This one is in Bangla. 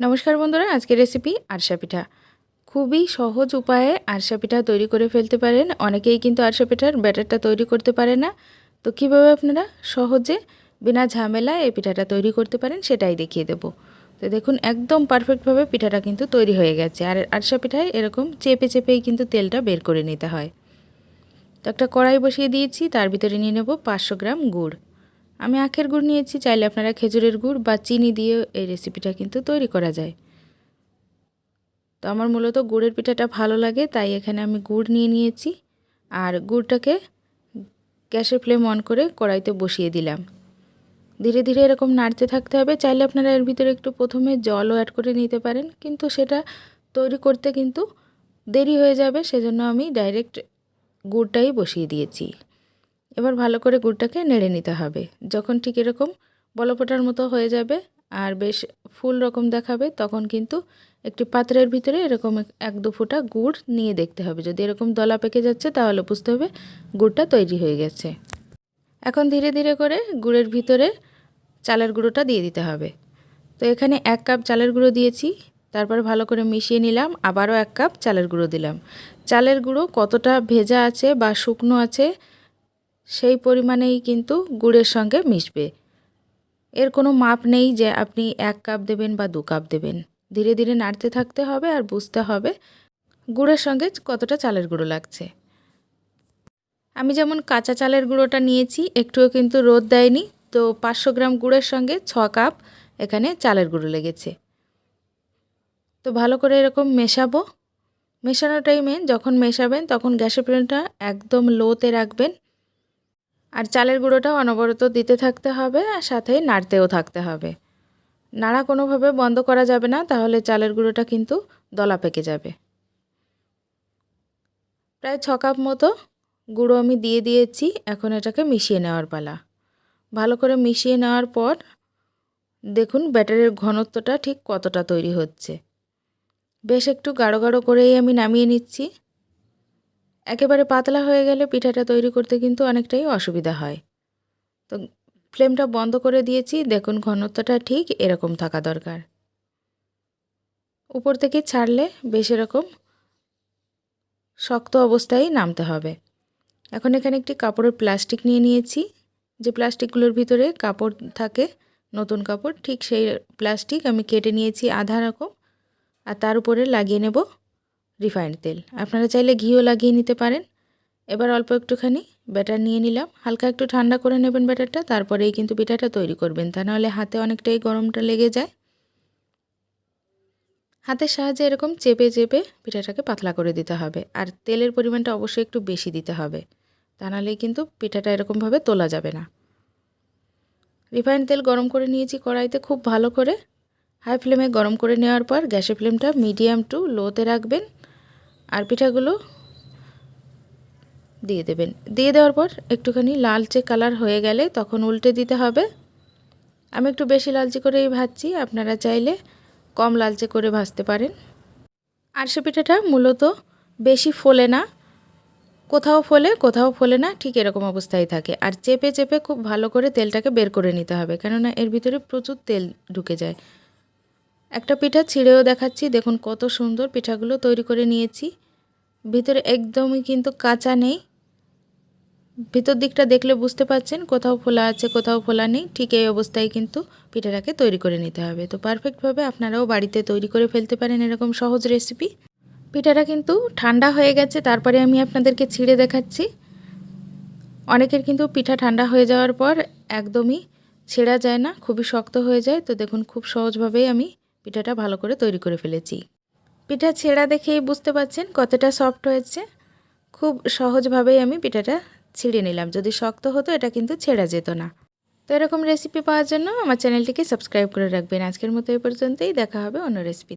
নমস্কার বন্ধুরা, আজকের রেসিপি আরশা পিঠা। খুবই সহজ উপায়ে আরশা পিঠা তৈরি করে ফেলতে পারেন। অনেকেই কিন্তু আরশা পিঠার ব্যাটারটা তৈরি করতে পারে না। তো কীভাবে আপনারা সহজে বিনা ঝামেলায় এই পিঠাটা তৈরি করতে পারেন সেটাই দেখিয়ে দেবো। তো দেখুন, একদম পারফেক্টভাবে পিঠাটা কিন্তু তৈরি হয়ে গেছে। আর আরশা পিঠায় এরকম চেপে চেপেই কিন্তু তেলটা বের করে নিতে হয়। তো একটা কড়াই বসিয়ে দিয়েছি, তার ভিতরে নিয়ে নেব পাঁচশো গ্রাম গুড়। আমি আখের গুড় নিয়েছি, চাইলে আপনারা খেজুরের গুড় বা চিনি দিয়ে এই রেসিপিটা কিন্তু তৈরি করা যায়। তো আমার মূলত গুড়ের পিঠাটা ভালো লাগে, তাই এখানে আমি গুড় নিয়ে নিয়েছি। আর গুড়টাকে গ্যাসের ফ্লেম অন করে কড়াইতে বসিয়ে দিলাম। ধীরে ধীরে এরকম নাড়তে থাকতে হবে, চাইলে আপনারা এর ভিতরে একটু প্রথমে জলও অ্যাড করে নিতে পারেন। কিন্তু সেটা তৈরি করতে কিন্তু দেরি হয়ে যাবে, সেজন্য আমি ডাইরেক্ট গুড়টাই বসিয়ে দিয়েছি। এবার ভালো করে গুড়টাকে নেড়ে নিতে হবে। যখন ঠিক এরকম বলপটার মতো হয়ে যাবে আর বেশ ফুল রকম দেখাবে, তখন কিন্তু একটি পাত্রের ভিতরে এরকম এক দু ফুটা গুড় নিয়ে দেখতে হবে। যদি এরকম দলা পেকে যাচ্ছে, তাহলে বুঝতে হবে গুড়টা তৈরি হয়ে গেছে। এখন ধীরে ধীরে করে গুড়ের ভিতরে চালের গুঁড়োটা দিয়ে দিতে হবে। তো এখানে এক কাপ চালের গুঁড়ো দিয়েছি, তারপর ভালো করে মিশিয়ে নিলাম, আবারও এক কাপ চালের গুঁড়ো দিলাম। চালের গুঁড়ো কতটা ভেজা আছে বা শুকনো আছে সেই পরিমাণেই কিন্তু গুড়ের সঙ্গে মিশবে। এর কোনো মাপ নেই যে আপনি এক কাপ দেবেন বা দু কাপ দেবেন। ধীরে ধীরে নাড়তে থাকতে হবে আর বুঝতে হবে গুড়ের সঙ্গে কতটা চালের গুঁড়ো লাগছে। আমি যেমন কাঁচা চালের গুঁড়োটা নিয়েছি, একটুও কিন্তু রোদ দেয়নি। তো পাঁচশো গ্রাম গুড়ের সঙ্গে ছ কাপ এখানে চালের গুঁড়ো লেগেছে। তো ভালো করে এরকম মেশাবো। মেশানোর টাইমে যখন মেশাবেন, তখন গ্যাসের ফ্লেমটা একদম লোতে রাখবেন। আর চালের গুঁড়োটা অনবরত দিতে থাকতে হবে আর সাথে নাড়তেও থাকতে হবে। নাড়া কোনোভাবে বন্ধ করা যাবে না, তাহলে চালের গুঁড়োটা কিন্তু দলা পেকে যাবে। প্রায় ছ কাপ মতো গুঁড়ো আমি দিয়ে দিয়েছি, এখন এটাকে মিশিয়ে নেওয়ার পালা। ভালো করে মিশিয়ে নেওয়ার পর দেখুন ব্যাটারের ঘনত্বটা ঠিক কতটা তৈরি হচ্ছে। বেশ একটু গাঢ় গাঢ় করেই আমি নামিয়ে নিচ্ছি। একেবারে পাতলা হয়ে গেলে পিঠাটা তৈরি করতে কিন্তু অনেকটাই অসুবিধা হয়। তো ফ্লেমটা বন্ধ করে দিয়েছি, দেখুন ঘনত্বটা ঠিক এরকম থাকা দরকার। উপর থেকে ছাড়লে বেশ এরকম শক্ত অবস্থায় নামতে হবে। এখন এখানে একটি কাপড়ের প্লাস্টিক নিয়ে নিয়েছি। যে প্লাস্টিকগুলোর ভিতরে কাপড় থাকে, নতুন কাপড়, ঠিক সেই প্লাস্টিক আমি কেটে নিয়েছি আধা রকম। আর তার উপরে লাগিয়ে নেব রিফাইন্ড তেল। আপনারা চাইলে ঘিও লাগিয়ে নিতে পারেন। এবার অল্প একটুখানি ব্যাটার নিয়ে নিলাম। হালকা একটু ঠান্ডা করে নেবেন ব্যাটারটা, তারপরেই কিন্তু পিঠাটা তৈরি করবেন। তা নাহলে হাতে অনেকটাই গরমটা লেগে যায়। হাতের সাহায্যে এরকম চেপে চেপে পিঠাটাকে পাতলা করে দিতে হবে। আর তেলের পরিমাণটা অবশ্যই একটু বেশি দিতে হবে। তা নাহলে কিন্তু পিঠাটা এরকমভাবে তোলা যাবে না। রিফাইন্ড তেল গরম করে নিয়েছি কড়াইতে খুব ভালো করে। হাই ফ্লেমে গরম করে নেওয়ার পর গ্যাসের ফ্লেমটা মিডিয়াম টু লোতে রাখবেন। আর পিঠাগুলো দিয়ে দেবেন। দিয়ে দেওয়ার পর একটুখানি লালচে কালার হয়ে গেলে তখন উল্টে দিতে হবে। আমি একটু বেশি লালচে করেই ভাজছি, আপনারা চাইলে কম লালচে করে ভাজতে পারেন। আর সে পিঠাটা মূলত বেশি ফোলে না, কোথাও ফোলে কোথাও ফোলে না, ঠিক এরকম অবস্থায় থাকে। আর চেপে চেপে খুব ভালো করে তেলটাকে বের করে নিতে হবে, কেননা এর ভিতরে প্রচুর তেল ঢুকে যায়। একটা পিঠা ছিঁড়েও দেখাচ্ছি। দেখুন কত সুন্দর পিঠাগুলো তৈরি করে নিয়েছি। ভিতরে একদমই কিন্তু কাঁচা নেই। ভিতর দিকটা দেখলে বুঝতে পাচ্ছেন, কোথাও ফোলা আছে, কোথাও ফোলা নেই। ঠিক এই অবস্থায় কিন্তু পিঠাটাকে তৈরি করে নিতে হবে। তো পারফেক্টভাবে আপনারাও বাড়িতে তৈরি করে ফেলতে পারেন এরকম সহজ রেসিপি পিঠাটা কিন্তু ঠান্ডা হয়ে গেছে, তারপরে আমি আপনাদেরকে ছিঁড়ে দেখাচ্ছি। অনেকের কিন্তু পিঠা ঠান্ডা হয়ে যাওয়ার পর একদমই ছেঁড়া যায় না, খুবই শক্ত হয়ে যায়। তো দেখুন, খুব সহজভাবেই আমি পিঠাটা ভালো করে তৈরি করে ফেলেছি। পিঠা ছেঁড়া দেখেই বুঝতে পারছেন কতটা সফট হয়েছে। খুব সহজভাবেই আমি পিঠাটা ছিঁড়ে নিলাম। যদি শক্ত হতো এটা কিন্তু ছেঁড়া যেত না। তো এরকম রেসিপি পাওয়ার জন্য আমার চ্যানেলটিকে সাবস্ক্রাইব করে রাখবেন। আজকের মতো এই পর্যন্তই। দেখা হবে অন্য রেসিপি